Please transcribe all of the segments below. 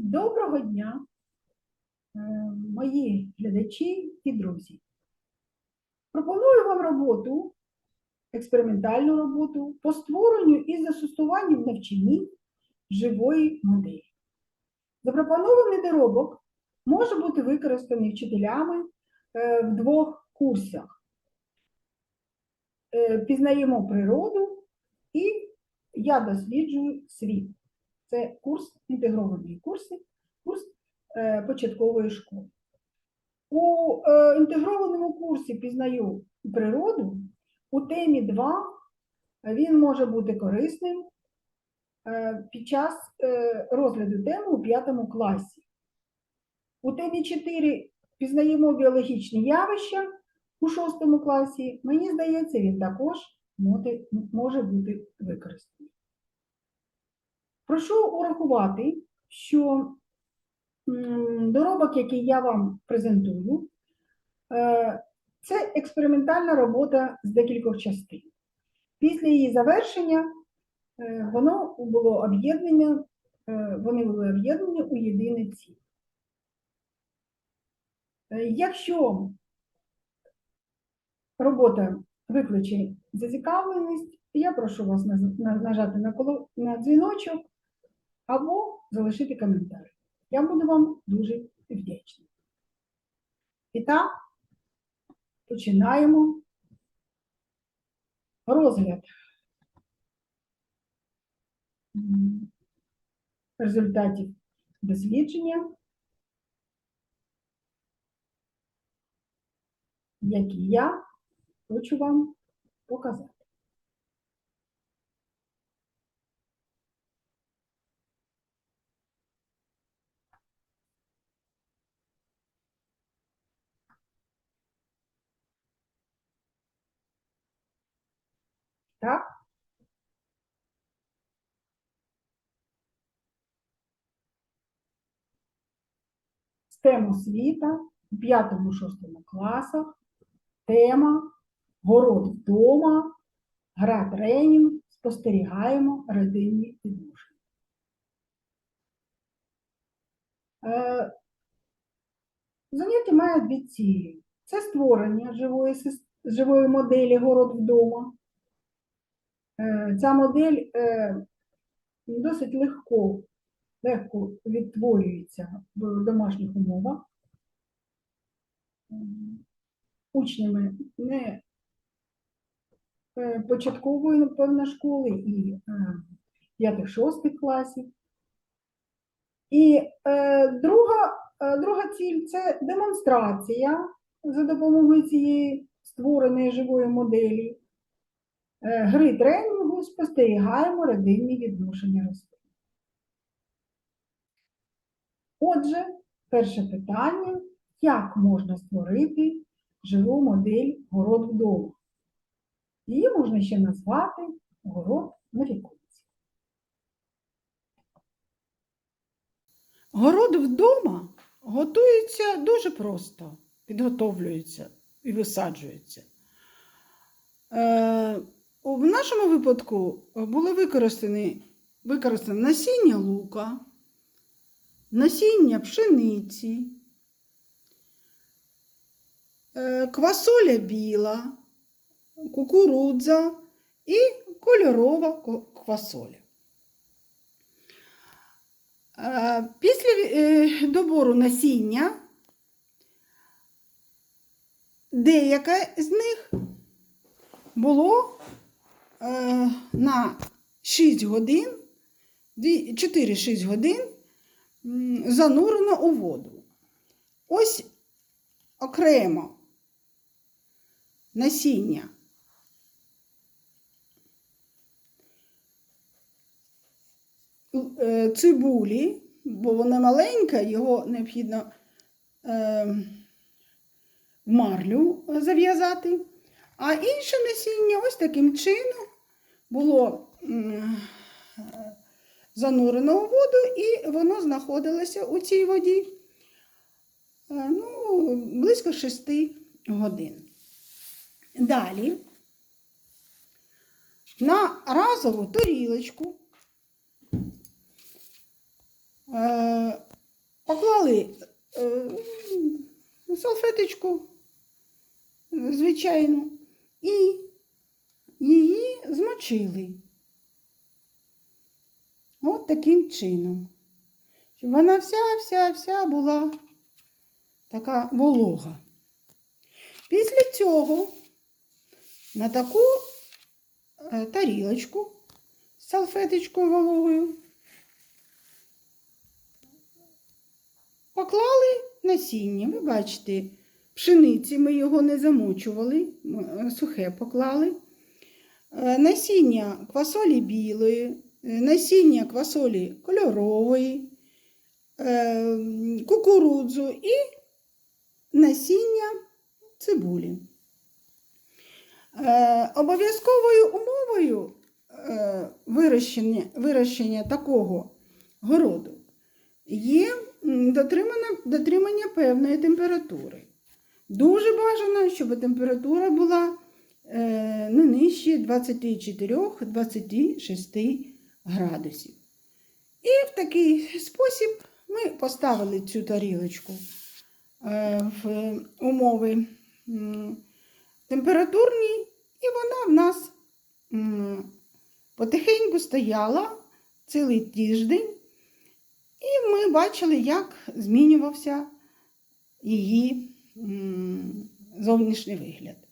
Доброго дня, е, мої глядачі і друзі. Пропоную вам роботу, експериментальну роботу по створенню і застосуванню в навчанні живої моделі. Запропонований доробок може бути використаний вчителями е, в двох курсах. Е, Пізнаємо природу і я досліджую світ. Це курс, інтегровані курси, курс е, початкової школи. У е, інтегрованому курсі пізнаю природу. У темі 2 він може бути корисним е, під час е, розгляду теми у 5 класі. У темі 4 пізнаємо біологічні явища у 6 класі. Мені здається, він також може бути використаний. Прошу урахувати, що доробок, який я вам презентую, е, це експериментальна робота з декількох частин. Після її завершення е, воно було об'єднання, е, вони були об'єднані у єдине ціле. Е, Якщо робота викличе зацікавленість, я прошу вас нажати на дзвіночок або залишити коментар. Я буду вам дуже вдячна. І так, починаємо розгляд результатів дослідження, які я хочу вам показати. Так? STEM освіта у 5-6 класах. Тема Город вдома, гра тренінг, спостерігаємо родинні відношення. Е, Заняття має дві цілі. Це створення живої, живої моделі город вдома. Е, Ця модель е, досить легко, легко відтворюється в домашніх умовах. Учнями не е, початкової, напевно, школи і 5-6 класів. І друга, друга ціль це демонстрація за допомогою цієї створеної живої моделі. Е, Гри тренінгу спостерігаємо родинні відношення рослин. Отже, перше питання: як можна створити живу модель город вдома? Її можна ще назвати город на віконці. Город вдома готується дуже просто, підготовлюється і висаджується. Е, в нашому випадку було використані, використане насіння лука, насіння пшениці, е, квасоля біла, кукурудза і кольорова квасоля. Е, Після е, добору насіння деяке з них було е, на 6 годин, 4-6 годин занурено у воду. Ось окремо насіння е, цибулі, бо вона маленька, його необхідно е, в марлю зав'язати. А інше насіння ось таким чином було занурено у воду, і воно знаходилося у цій воді е, ну, близько 6 годин. Далі на разову тарілочку Е, поклали е, салфеточку, звичайну, і її змочили. От таким чином. Щоб вона вся-вся-вся була така волога. Після цього на таку е, тарілочку з салфеточкою вологою поклали насіння. Ви бачите, пшениці ми його не замочували, е, сухе поклали. Е, Насіння квасолі білої, е, насіння квасолі кольорової, е, кукурудзу і насіння цибулі. Обов'язковою умовою вирощення, вирощення такого городу є дотримання, дотримання певної температури. Дуже бажано, щоб температура була не нижче 24-26 градусів. І в такий спосіб ми поставили цю тарілочку е, в умови температурні, і вона в нас потихеньку стояла цілий тиждень, і ми бачили, як змінювався її зовнішній вигляд.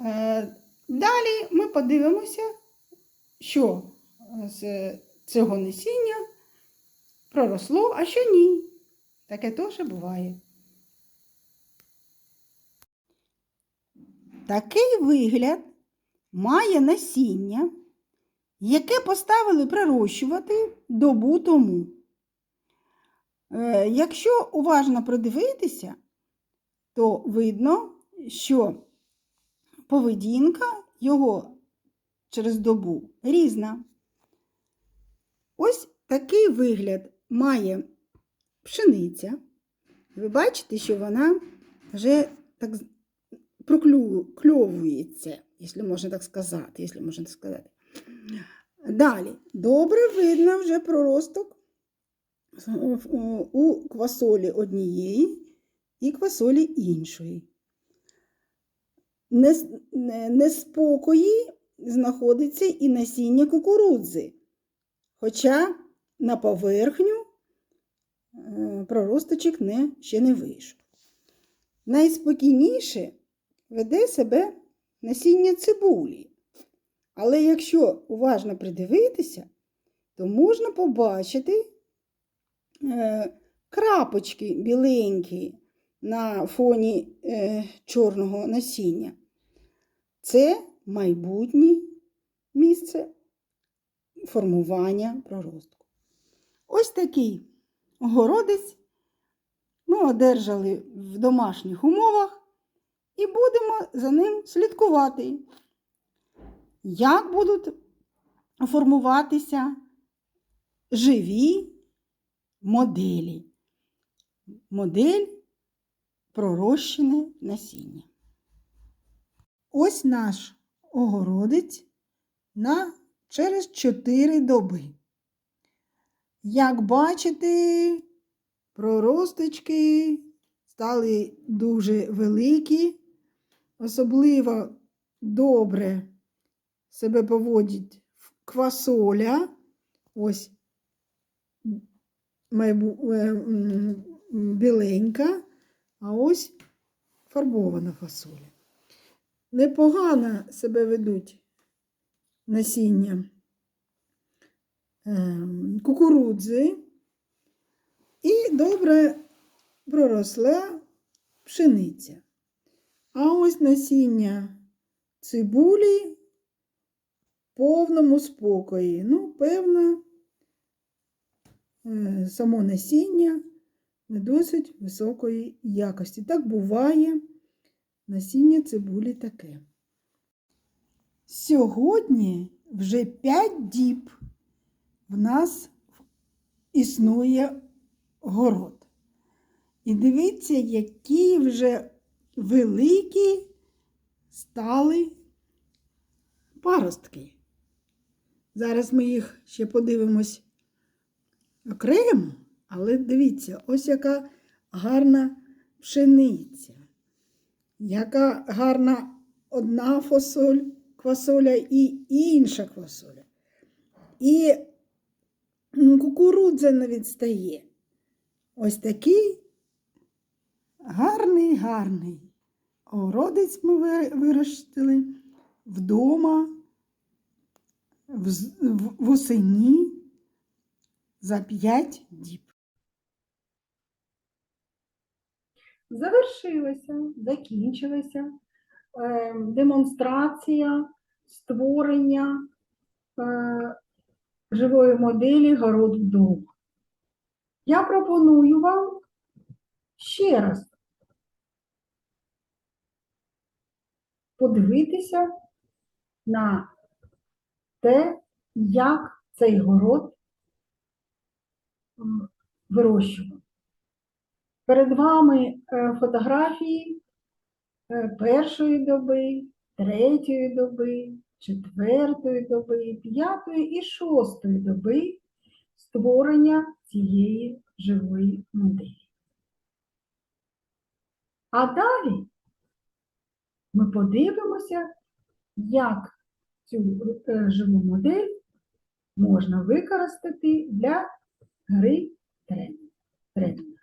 Е, Далі ми подивимося, що з цього насіння проросло, а що ні. Таке теж буває. Такий вигляд має насіння, яке поставили прирощувати добу тому. Е, Якщо уважно придивитися, то видно, що поведінка його через добу різна. Ось такий вигляд має пшениця. Ви бачите, що вона вже так прокльовується, якщо можна так сказати, якщо можна так сказати. Далі, добре видно вже проросток у квасолі однієї і квасолі іншої. Нес- не- Неспокої знаходиться і насіння кукурудзи, хоча на поверхню е, проросточок не, ще не вийшов. Найспокійніше веде себе насіння цибулі. Але якщо уважно придивитися, то можна побачити е, крапочки біленькі на фоні е, чорного насіння. Це майбутнє місце формування проростку. Ось такий огородець ми одержали в домашніх умовах і будемо за ним слідкувати, як будуть формуватися живі моделі. Модель пророщене насіння. Ось наш огородець на через 4 доби. Як бачите, проросточки стали дуже великі, особливо добре себе поводить квасоля. Ось е, біленька, а ось фарбована фасоля. Непогано себе ведуть насіння ем, кукурудзи і добре проросла пшениця. А ось насіння цибулі в повному спокої. Ну, певно, е, само насіння не досить високої якості. Так буває насіння цибулі таке. Сьогодні вже 5 діб в нас існує город. І дивіться, які вже великі стали паростки. Зараз ми їх ще подивимось окремо, Але дивіться, ось яка гарна пшениця, яка гарна одна фасоль, квасоля і інша квасоля. І м, кукурудза не відстає. Ось такий гарний, гарний. Городець ми ви- виростили вдома, в- восені за п'ять діб. Завершилася, закінчилася е, демонстрація створення е, живої моделі город вдома. Я пропоную вам ще раз подивитися на те, як цей город вирощував. Перед вами е, фотографії е, першої доби, третьої доби, четвертої доби, п'ятої і шостої доби створення цієї живої моделі. А далі ми подивимося, як цю е, живу модель можна використати для гри тренінг-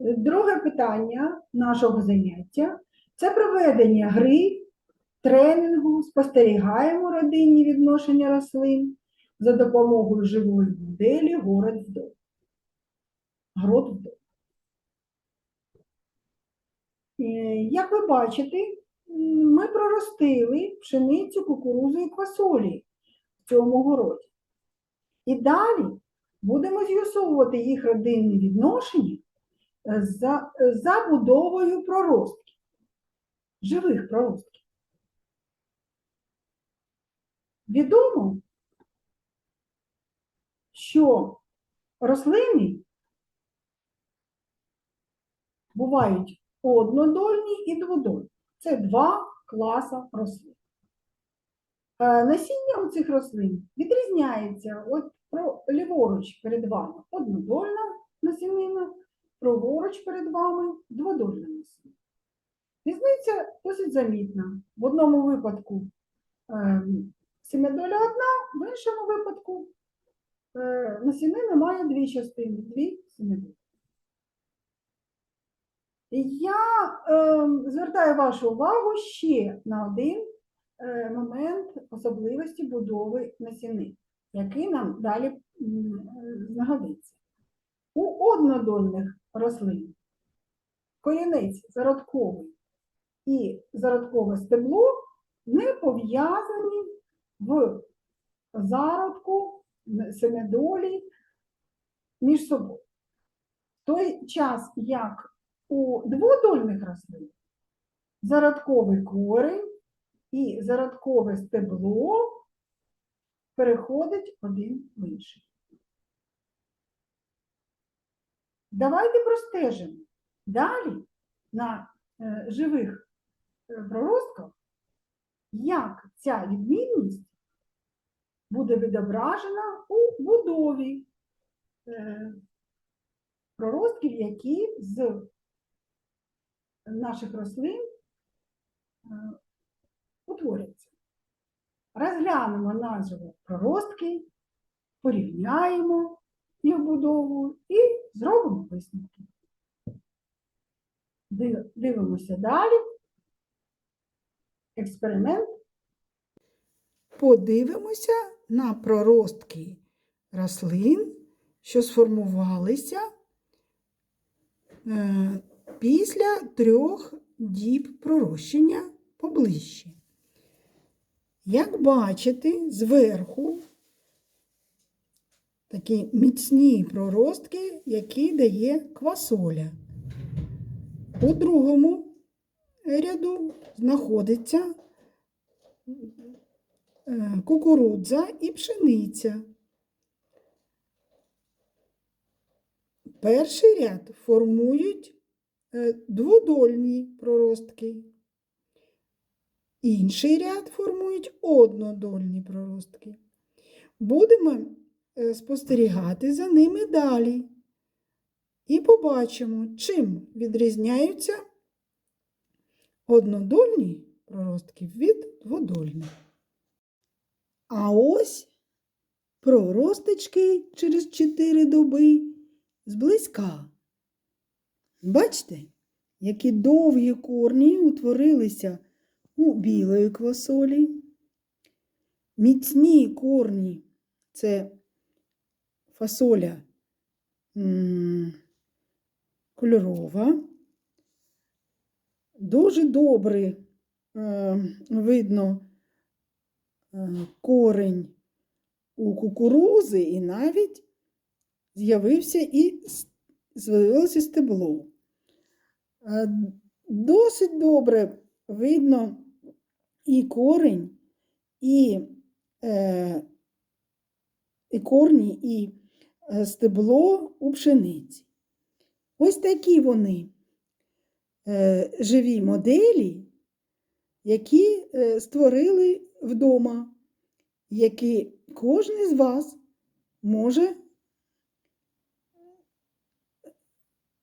Друге питання нашого заняття це проведення гри, тренінгу, спостерігаємо родинні відношення рослин за допомогою живої моделі город вдома. Город вдома. Е, Як ви бачите, ми проростили пшеницю, кукурузу і квасолі в цьому городі. І далі будемо з'ясовувати їх родинні відношення за, е, за будовою проростків, живих проростків. Відомо, що рослини бувають однодольні і дводольні. Це два класи рослин. Е, Насіння у цих рослин відрізняється. От ліворуч перед вами однодольна насінина, праворуч перед вами дводольна насінина. Різниця досить замітна. В одному випадку е, семидоля одна, в іншому випадку е, насінина має дві частини, дві семидолі. Я е, звертаю вашу увагу ще на один е, момент особливості будови насінин, який нам далі е, знагодиться. У однодольних рослин корінець зародковий і зародкове стебло не пов'язані в зародку м, семидолі між собою. В той час, як у дводольних рослин зародковий корінь і зародкове стебло переходить один в інший. Давайте простежимо далі на е, живих е, проростках, як ця відмінність буде відображена у будові е, проростків, які з наших рослин утворяться. Розглянемо наживо проростки, порівняємо їх будову і зробимо висновки. Дивимося далі. Експеримент. Подивимося на проростки рослин, що сформувалися е, після трьох діб пророщення поближче. Як бачите, зверху такі міцні проростки, які дає квасоля. У другому ряду знаходиться е, кукурудза і пшениця. Перший ряд формують е, дводольні проростки. інший ряд формують однодольні проростки. Будемо спостерігати за ними далі. І побачимо, чим відрізняються однодольні проростки від дводольних. А ось проросточки через 4 доби зблизька. Бачите, які довгі корні утворилися у білої квасолі. Міцні корні це фасоля кольорова. Дуже добре е, видно е, корень у кукурузи, і навіть з'явився і з'явилося стебло. Е, Досить добре видно і корень, і, і корні, і стебло у пшениці. Ось такі вони е, живі моделі, які е, створили вдома, які кожен з вас може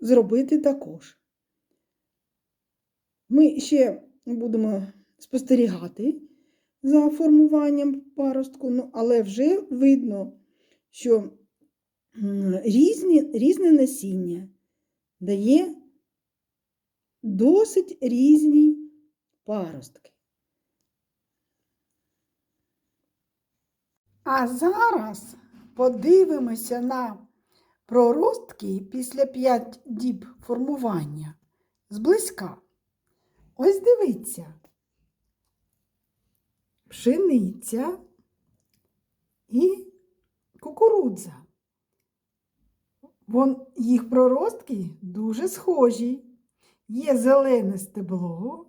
зробити також. Ми ще будемо спостерігати за формуванням паростку, ну, але вже видно, що різні, різне насіння дає досить різні паростки. А зараз подивимося на проростки після 5 діб формування зблизька. Ось дивіться. Пшениця і кукурудза. Вон, їх проростки дуже схожі. Є зелене стебло,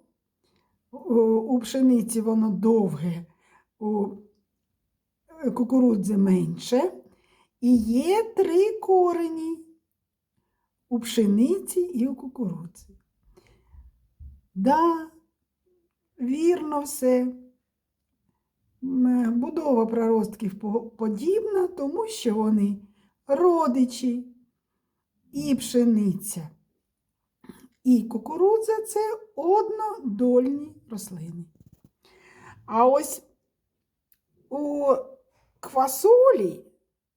у, пшениці воно довге, у кукурудзи менше. І є три корені у пшениці і у кукурудзі. Да, вірно все. Будова проростків подібна, тому що вони родичі і пшениця. І кукурудза це однодольні рослини. А ось у квасолі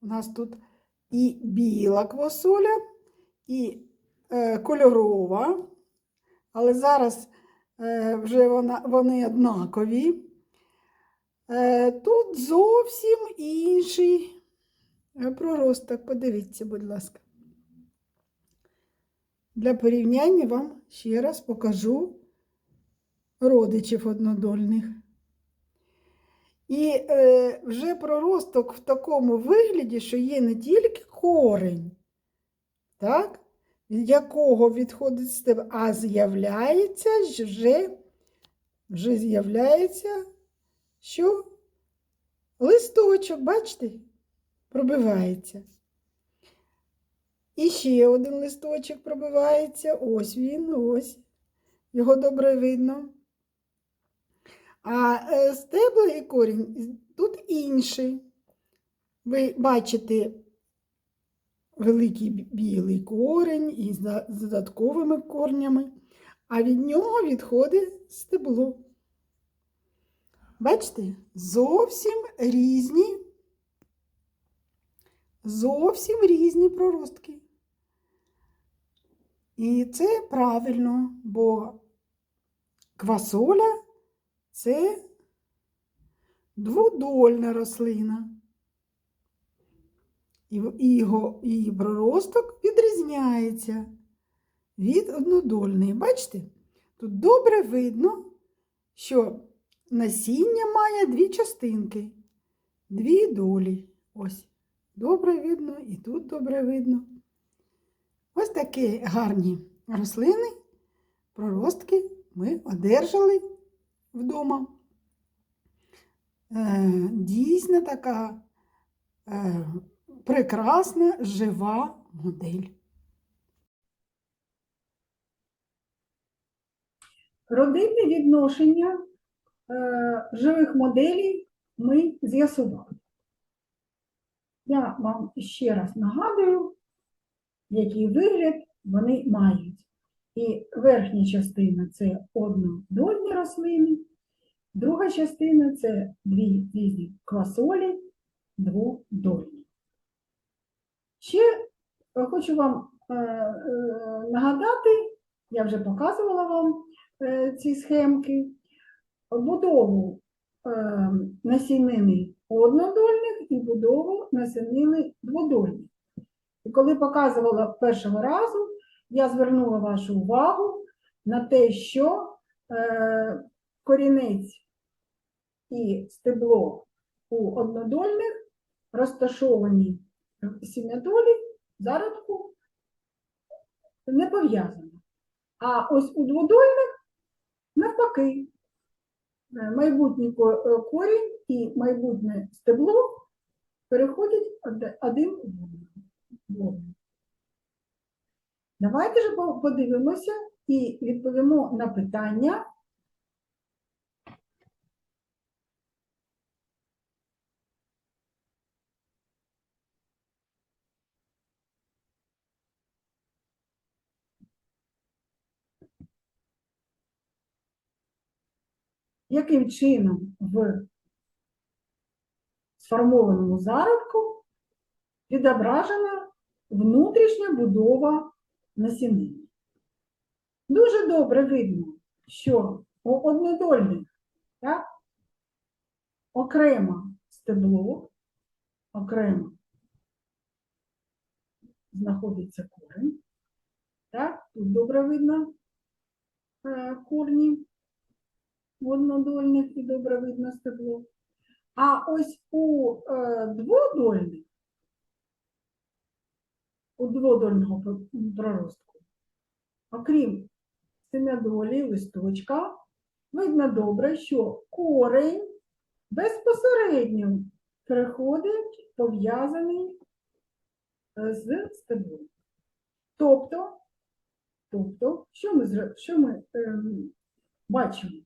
у нас тут і біла квасоля, і е, кольорова, але зараз е, вже вона, вони однакові. Е, тут зовсім інший е, проросток. Подивіться, будь ласка. Для порівняння вам ще раз покажу родичів однодольних. І е, вже проросток в такому вигляді, що є не тільки корень, так, від якого відходить стеб, а з'являється вже, вже з'являється, що листочок, бачите, пробивається. І ще один листочок пробивається. Ось він, ось. Його добре видно. А е, стебла і корінь тут інший. Ви бачите великий білий корінь із додатковими корнями, а від нього відходить стебло. Бачите, зовсім різні, зовсім різні проростки. І це правильно, бо квасоля це дводольна рослина. І його її проросток відрізняється від однодольної. Бачите? Тут добре видно, що насіння має дві частинки, дві долі. Ось. Добре видно, і тут добре видно. Ось такі гарні рослини, проростки ми одержали вдома. Е, дійсно така е, прекрасна жива модель. Родинне відношення е, живих моделей ми з'ясували. Я вам ще раз нагадую, який вигляд вони мають. І верхня частина це однодольні рослини, друга частина це дві різні квасолі, дводольні. Ще хочу вам е, е, нагадати, я вже показувала вам е, ці схемки, будову насінини однодольних і будову насінини дводольних. І коли показувала першого разу, я звернула вашу увагу на те, що е, корінець і стебло у однодольних розташовані в сім'ядолі зародку не пов'язано. А ось у дводольних навпаки. Е, Майбутній е, корінь і майбутнє стебло переходять один в одного. Давайте ж подивимося і відповімо на питання. Яким чином в сформованому зародку відображена внутрішня будова насінини. Дуже добре видно, що у однодольних так, окремо стебло, окремо знаходиться корінь. Так, тут добре видно е, корні однодольних і добре видно стебло. А ось у е, дводольних, у дводольного проростку, окрім семядолі, листочка, видно добре, що корень безпосередньо переходить пов'язаний е, з стеблом. Тобто, тобто що ми, що ми ем, бачимо?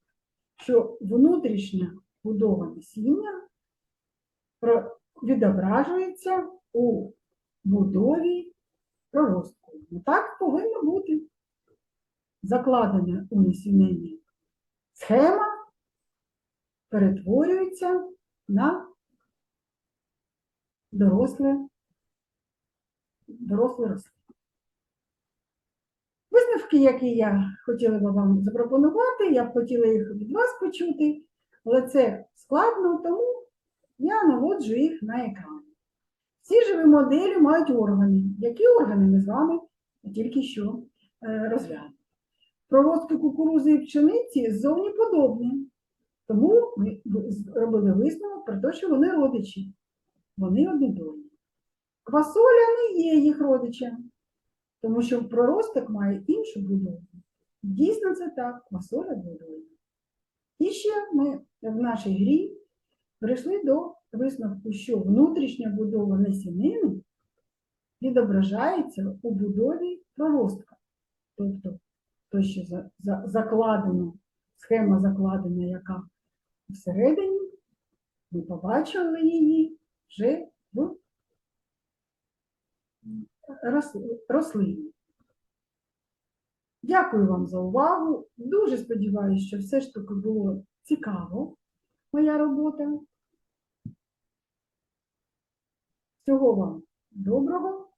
Що внутрішня будова насіння відображується у будові проростку. Ну, так повинно бути. Закладена у насіння схема перетворюється на доросле, доросле рослин. Висновки, які я хотіла би вам запропонувати, я б хотіла їх від вас почути, але це складно, тому я наводжу їх на екран. Всі живі моделі мають органи. Які органи ми з вами тільки що е, розглянули? Проростки кукурузи і пшениці ззовні подобні. Тому ми зробили висновок про те, що вони родичі. Вони однодольні. Квасоля не є їх родичем, тому що проросток має іншу будову. Дійсно, це так, квасоля дводольна. І ще ми в нашій грі прийшли до висновку, що внутрішня будова насінини відображається у будові проростка. Тобто, то, що за, за, закладено, схема закладена, яка всередині, ми побачили її вже в рослині. Дякую вам за увагу. Дуже сподіваюся, що все ж таки було цікаво моя робота. Всього вам доброго.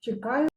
Чекаю.